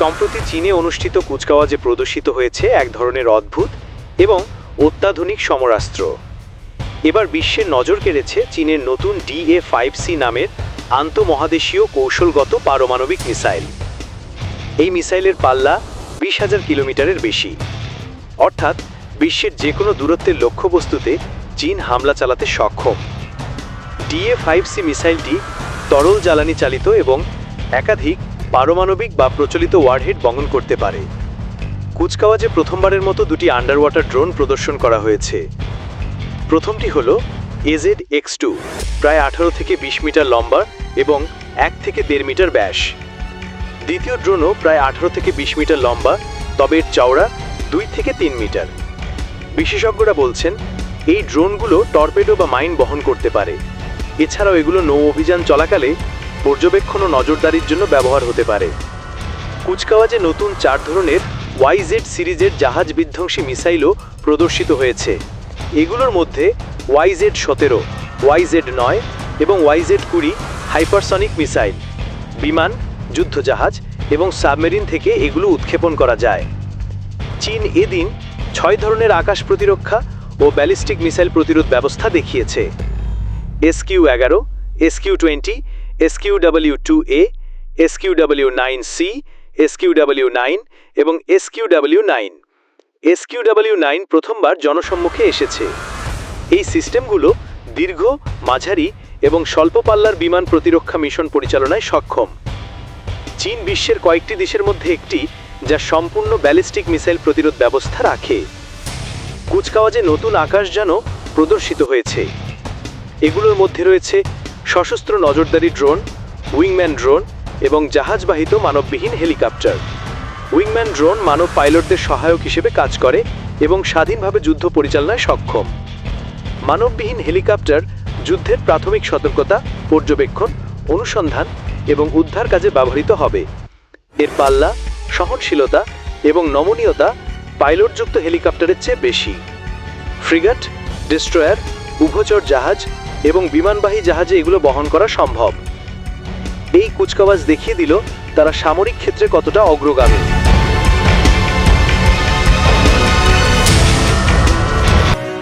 সম্প্রতি চীনে অনুষ্ঠিত কুচকাওয়াজে প্রদর্শিত হয়েছে এক ধরনের অদ্ভুত এবং অত্যাধুনিক সমরাস্ত্র। এবার বিশ্বের নজর কেড়েছে চীনের নতুন ডিএ ফাইভ সি নামের আন্তঃমহাদেশীয় কৌশলগত পারমাণবিক মিসাইল। এই মিসাইলের পাল্লা বিশ হাজার কিলোমিটারের বেশি। অর্থাৎ বিশ্বের যে কোনো দূরত্বের লক্ষ্যবস্তুতে চীন হামলা চালাতে সক্ষম। ডিএ ফাইভ সি মিসাইলটি তরল জ্বালানি চালিত এবং একাধিক পারমাণবিক বা প্রচলিত ওয়ারহেড বহন করতে পারে। কুচকাওয়াজে প্রথমবারের মতো দুটি আন্ডার ওয়াটার ড্রোন প্রদর্শন করা হয়েছে। প্রথমটি হল এজেড এক্স টু, প্রায় আঠারো থেকে বিশ মিটার লম্বা এবং এক থেকে দেড় মিটার ব্যাস। দ্বিতীয় ড্রোনও প্রায় আঠারো থেকে বিশ মিটার লম্বা, তবে এর চওড়া দুই থেকে তিন মিটার। বিশেষজ্ঞরা বলছেন, এই ড্রোনগুলো টর্পেডো বা মাইন বহন করতে পারে। এছাড়াও এগুলো নৌ অভিযান চলাকালে পর্যবেক্ষণ ও নজরদারির জন্য ব্যবহার হতে পারে। কুচকাওয়াজে নতুন চার ধরনের ওয়াইজেড সিরিজের জাহাজ বিধ্বংসী মিসাইলও প্রদর্শিত হয়েছে। এগুলোর মধ্যে ওয়াইজেড সতেরো ওয়াইজেড নয় এবং ওয়াইজেড কুড়ি হাইপারসনিক মিসাইল, বিমান, যুদ্ধজাহাজ এবং সাবমেরিন থেকে এগুলো উৎক্ষেপণ করা যায়। চীন এদিন ছয় ধরনের আকাশ প্রতিরক্ষা ও ব্যালিস্টিক মিসাইল প্রতিরোধ ব্যবস্থা দেখিয়েছে। এসকিউ এগারো SQ twenty SQ W two A nine C nine এবং SQ W nine SQ W nine প্রথমবার জনসম্মুখে এসেছে। এই সিস্টেমগুলো দীর্ঘ, মাঝারি এবং স্বল্প পাল্লার বিমান প্রতিরক্ষা মিশন পরিচালনায় সক্ষম। চীন বিশ্বের কয়েকটি দেশের মধ্যে একটি, যা সম্পূর্ণ ব্যালিস্টিক মিসাইল প্রতিরোধ ব্যবস্থা রাখে। কুচকাওয়াজে নতুন আকাশ আকাশযানও প্রদর্শিত হয়েছে। এগুলোর মধ্যে রয়েছে সশস্ত্র নজরদারি ড্রোন, উইংম্যান ড্রোন এবং জাহাজবাহিত মানববিহীন হেলিকপ্টার। উইংম্যান ড্রোন মানব পাইলটদের সহায়ক হিসেবে কাজ করে এবং স্বাধীনভাবে যুদ্ধ পরিচালনায় সক্ষম। মানববিহীন হেলিকপ্টার যুদ্ধের প্রাথমিক সতর্কতা, পর্যবেক্ষণ, অনুসন্ধান এবং উদ্ধার কাজে ব্যবহৃত হবে। এর পাল্লা, সহনশীলতা এবং নমনীয়তা পাইলটযুক্ত হেলিকপ্টারের চেয়ে বেশি। ফ্রিগাট, ডিস্ট্রয়ার, উভচর জাহাজ এবং বিমানবাহী জাহাজে এগুলো বহন করা সম্ভব। এই কুচকাওয়াজ দেখিয়ে দিল তারা সামরিক ক্ষেত্রে কতটা অগ্রগামী।